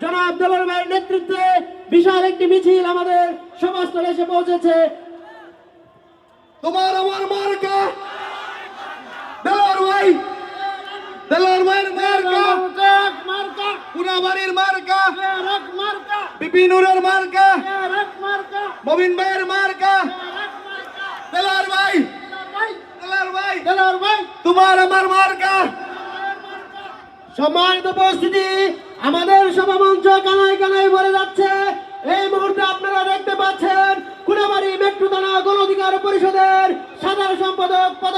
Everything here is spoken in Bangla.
জনাব দেলোয়ার ভাইয়ের নেতৃত্বে বিশাল একটি মিছিল আমাদের সভাস্থলে এসে পৌঁছেছে। তোমার আমার মার্কা। দেলোয়ার ভাই। দেলোয়ার ভাইয়ের মার্কা। মার্কা। পুরাবাড়ির মার্কা। মার্কা। বিপিনুরের মার্কা। মার্কা। মবিন ভাইয়ের মার্কা। রক ভাই। ভাই। ভাই। দেলোয়ার ভাই। তোমার আমার মার্কা। সম্মানিত উপস্থিতি, আমাদের সভামঞ্চ কানায় কানায় ভরে যাচ্ছে। এই মুহূর্তে আপনারা দেখতে পাচ্ছেন কুড়াবাড়ি মেট্রো থানা গণ অধিকার পরিষদের সাধারণ সম্পাদক পদ